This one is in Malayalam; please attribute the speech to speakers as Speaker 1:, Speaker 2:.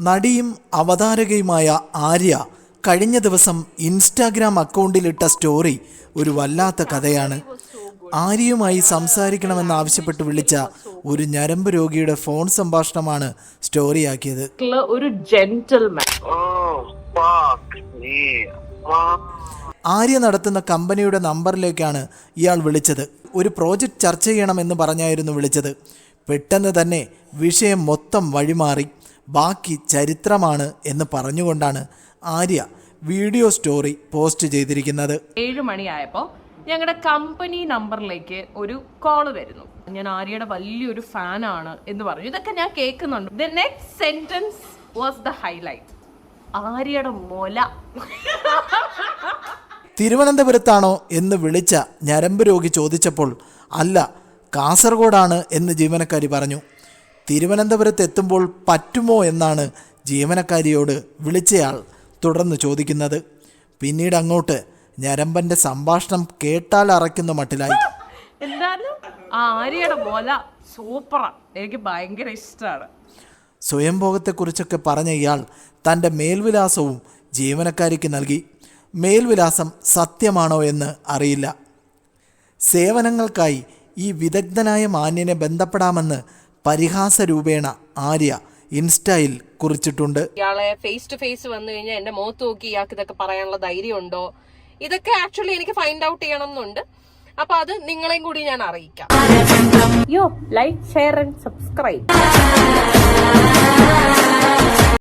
Speaker 1: നടിയും അവതാരകയുമായ ആര്യ കഴിഞ്ഞ ദിവസം ഇൻസ്റ്റാഗ്രാം അക്കൗണ്ടിലിട്ട സ്റ്റോറി ഒരു വല്ലാത്ത കഥയാണ്. ആര്യയുമായി സംസാരിക്കണമെന്നാവശ്യപ്പെട്ട് വിളിച്ച ഒരു ഞരമ്പ് രോഗിയുടെ ഫോൺ സംഭാഷണമാണ് സ്റ്റോറിയാക്കിയത്.
Speaker 2: ഒരു ജെന്റിൽമാൻ.
Speaker 3: Oh.
Speaker 1: ആര്യ നടത്തുന്ന കമ്പനിയുടെ നമ്പറിലേക്കാണ് ഇയാൾ വിളിച്ചത്. ഒരു പ്രോജക്റ്റ് ചർച്ച ചെയ്യണമെന്ന് പറഞ്ഞായിരുന്നു വിളിച്ചത്. പെട്ടെന്ന് തന്നെ വിഷയം മൊത്തം വഴിമാറി. ബാക്കി ചരിത്രമാണ് എന്ന് പറഞ്ഞുകൊണ്ടാണ് ആര്യ വീഡിയോ സ്റ്റോറി പോസ്റ്റ് ചെയ്തിരിക്കുന്നത്.
Speaker 2: ഏഴ് മണിയായപ്പോൾ ഞങ്ങളുടെ കമ്പനി നമ്പറിലേക്ക് ഒരു കോൾ വരുന്നു. ഞാൻ ആര്യയുടെ വലിയൊരു ഫാനാണ് എന്ന് പറഞ്ഞു. ഇതൊക്കെ ഞാൻ കേൾക്കുന്നുണ്ട്. The next sentence was the highlight ആര്യയുടെ മൊല.
Speaker 1: തിരുവനന്തപുരത്താണോ എന്ന് വിളിച്ച ഞരമ്പ് രോഗി ചോദിച്ചപ്പോൾ അല്ല കാസർഗോഡാണ് എന്ന് ജീവനക്കാരി പറഞ്ഞു. തിരുവനന്തപുരത്ത് എത്തുമ്പോൾ പറ്റുമോ എന്നാണ് ജീവനക്കാരിയോട് വിളിച്ചയാൾ തുടർന്ന് ചോദിക്കുന്നത്. പിന്നീട് അങ്ങോട്ട് ഞരമ്പന്റെ സംഭാഷണം കേട്ടാൽ അറയ്ക്കുന്ന മട്ടിലായി.
Speaker 2: എന്തായാലും ആ ആര്യയുടെ മൊല സൂപ്പറാ. എനിക്ക് ഭയങ്കര ഇഷ്ടമാണ്
Speaker 1: സ്വയംഭോഗത്തെക്കുറിച്ചൊക്കെ പറഞ്ഞ ഇയാൾ തന്റെ മേൽവിലാസവും ജീവനക്കാരിക്ക് നൽകി. മേൽവിലാസം സത്യമാണോ എന്ന് അറിയില്ല. സേവനങ്ങൾക്കായി ഈ വിദഗ്ധനായ മാന്യനെ ബന്ധപ്പെടാമെന്ന് പരിഹാസ രൂപേണ ആര്യ ഇൻസ്റ്റയിൽ കുറിച്ചിട്ടുണ്ട്.
Speaker 2: ഇയാളെ ഫേസ് ടു ഫേസ് വന്നു കഴിഞ്ഞാൽ എന്റെ മുഖത്ത് നോക്കി ഇയാൾക്ക് ഇതൊക്കെ പറയാനുള്ള ധൈര്യം ഉണ്ടോ ഇതൊക്കെ ആക്ച്വലി എനിക്ക് ഫൈൻഡ് ഔട്ട് ചെയ്യണം എന്നുണ്ട് അപ്പൊ അത് നിങ്ങളെയും കൂടി ഞാൻ അറിയിക്കാം. യോ ലൈക്ക് ഷെയർ ആൻഡ് സബ്സ്ക്രൈബ്